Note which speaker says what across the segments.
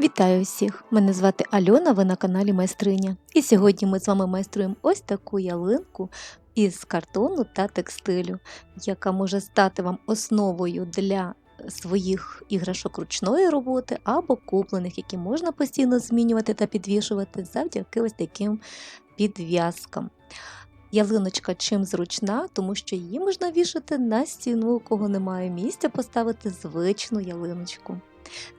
Speaker 1: Вітаю всіх! Мене звати Альона, ви на каналі Майстриня. І сьогодні ми з вами майструємо ось таку ялинку із картону та текстилю, яка може стати вам основою для своїх іграшок ручної роботи або куплених, які можна постійно змінювати та підвішувати завдяки ось таким підв'язкам. Ялиночка чим зручна, тому що її можна вішати на стіну, у кого немає місця поставити звичну ялиночку.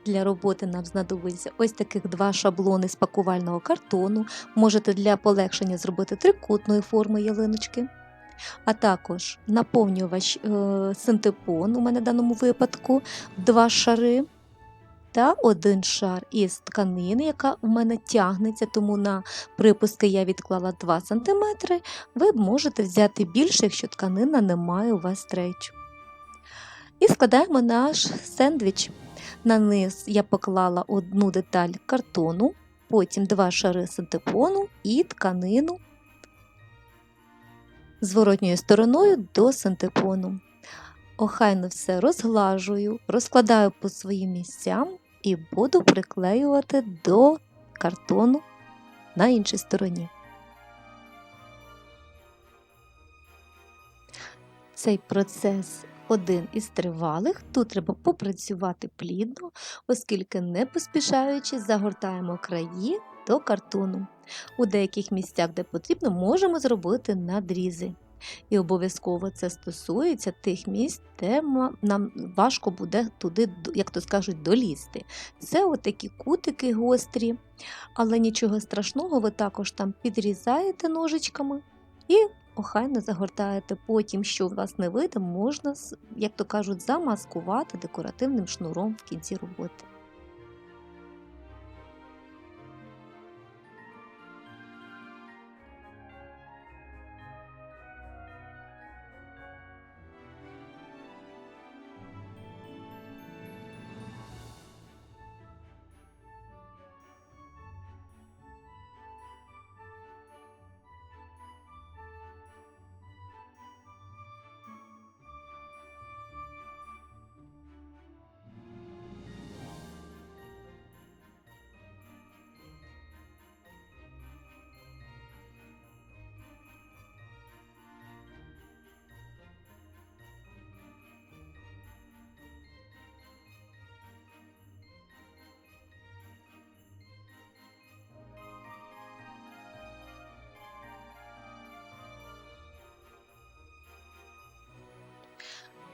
Speaker 1: Для роботи нам знадобиться ось таких два шаблони з пакувального картону. Можете для полегшення зробити трикутної форми ялиночки. А також наповнювач е, синтепон, у мене в даному випадку, два шари та один шар із тканини, яка у мене тягнеться, тому на припуски я відклала 2 см. Ви можете взяти більше, якщо тканина не має у вас стрейчу. І складаємо наш сендвіч. На низ я поклала одну деталь картону, потім два шари синтепону і тканину зворотньою стороною до синтепону. Охайно все розглажую, розкладаю по своїм місцям і буду приклеювати до картону на іншій стороні. Цей процес один із тривалих. Тут треба попрацювати плідно, оскільки не поспішаючи загортаємо краї до картону. У деяких місцях, де потрібно, можемо зробити надрізи. І обов'язково це стосується тих місць, де нам важко буде туди, як то скажуть, долізти. Це отакі кутики гострі, але нічого страшного, ви також там підрізаєте ножичками і охайно загортаєте. Потім, що у вас не вийде, можна, як то кажуть, замаскувати декоративним шнуром в кінці роботи.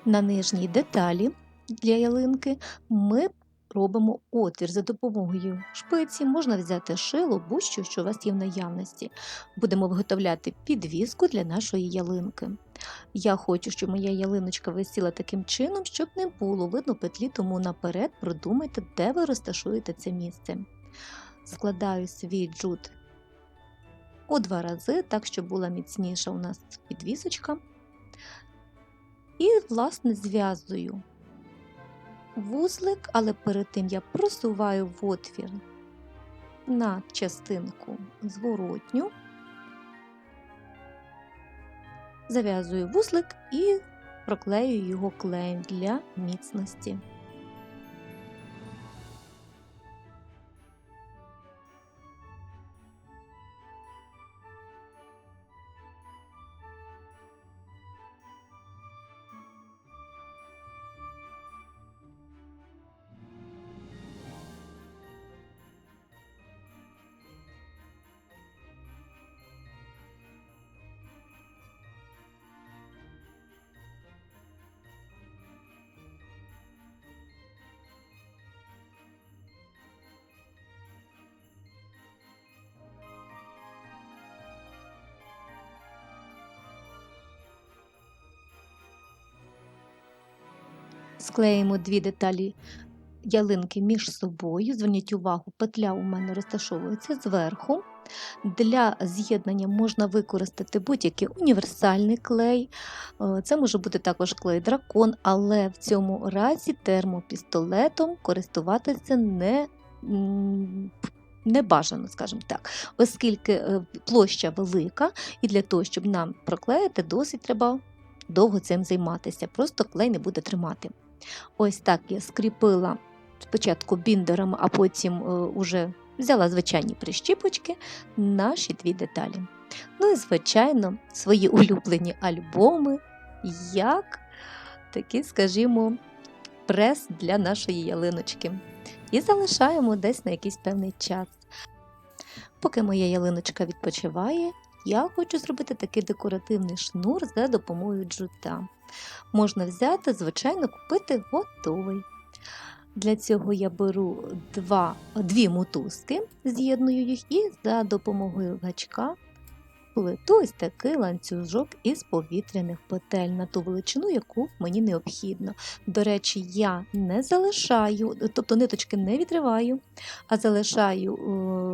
Speaker 1: На нижній деталі для ялинки ми робимо отвір за допомогою шпиці, можна взяти шило, будь-що, що у вас є в наявності. Будемо виготовляти підвіску для нашої ялинки. Я хочу, щоб моя ялиночка висіла таким чином, щоб не було видно петлі, тому наперед продумайте, де ви розташуєте це місце. Складаю свій джут у два рази, так, щоб була міцніша у нас підвісочка. І, власне, зв'язую вузлик, але перед тим я просуваю в отвір на частинку зворотню, зав'язую вузлик і проклею його клеєм для міцності. Склеїмо дві деталі ялинки між собою. Зверніть увагу, петля у мене розташовується зверху. Для з'єднання можна використати будь-який універсальний клей. Е, це може бути також клей дракон, але в цьому разі термопістолетом користуватися не не бажано, скажімо так, оскільки е, площа велика, і для того, щоб нам проклеїти, досить треба довго цим займатися. Просто клей не буде тримати. Ось так я скріпила спочатку біндером, а потім е, уже взяла звичайні прищіпочки, наші дві деталі. Ну і, звичайно, свої улюблені альбоми, як такі, скажімо, прес для нашої ялиночки. І залишаємо десь на якийсь певний час. Поки моя ялиночка відпочиває, я хочу зробити такий декоративний шнур за допомогою джута. Можна взяти, звичайно, купити готовий. Для цього я беру два, дві мотузки, з'єдную їх і за допомогою гачка плету ось такий ланцюжок із повітряних петель на ту величину, яку мені необхідно. До речі, я не залишаю, тобто ниточки не відриваю, а залишаю е,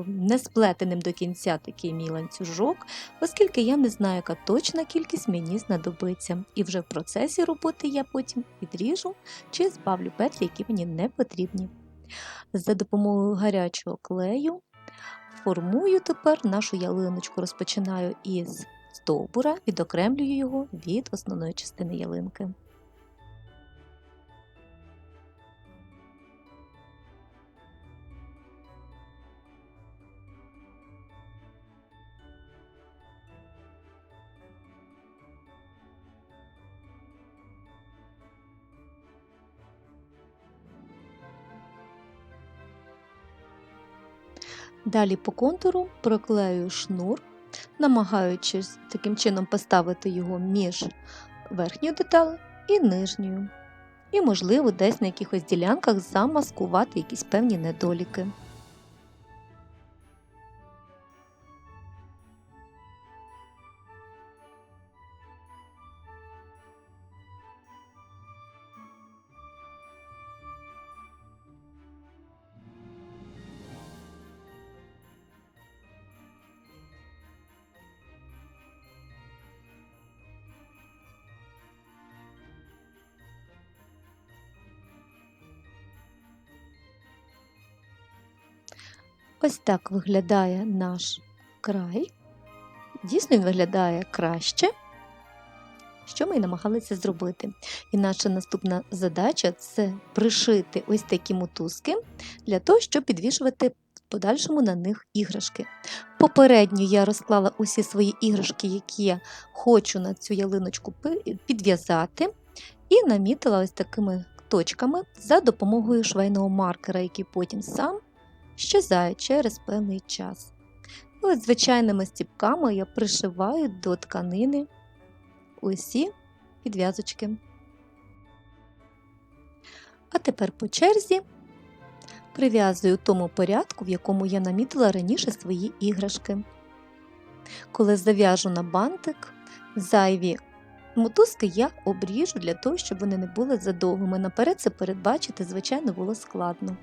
Speaker 1: не сплетеним до кінця такий мій ланцюжок, оскільки я не знаю, яка точна кількість мені знадобиться. І вже в процесі роботи я потім відріжу чи збавлю петлі, які мені не потрібні. За допомогою гарячого клею формую тепер нашу ялиночку. Розпочинаю із стовбура, відокремлюю його від основної частини ялинки. Далі по контуру проклею шнур, намагаючись таким чином поставити його між верхньою деталею і нижньою. І, можливо, десь на якихось ділянках замаскувати якісь певні недоліки. Ось так виглядає наш край. Дійсно, він виглядає краще, що ми і намагалися зробити. І наша наступна задача це пришити ось такі мотузки для того, щоб підвішувати в подальшому на них іграшки. Попередньо я розклала усі свої іграшки, які я хочу на цю ялиночку підв'язати, і намітила ось такими точками за допомогою швейного маркера, який потім сам щезає через певний час. І от звичайними стіпками я пришиваю до тканини усі підв'язочки. А тепер по черзі прив'язую в тому порядку, в якому я намітила раніше свої іграшки. Коли зав'яжу на бантик, зайві мотузки я обріжу для того, щоб вони не були задовгими. Наперед це передбачити, звичайно, було складно.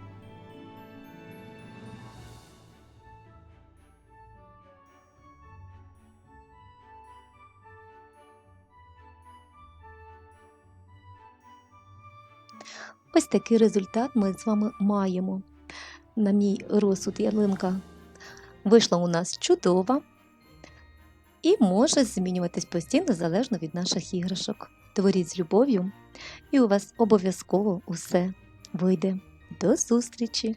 Speaker 1: Ось такий результат ми з вами маємо. На мій розсуд ялинка вийшла у нас чудова і може змінюватись постійно залежно від наших іграшок. Творіть з любов'ю, і у вас обов'язково усе вийде. До зустрічі!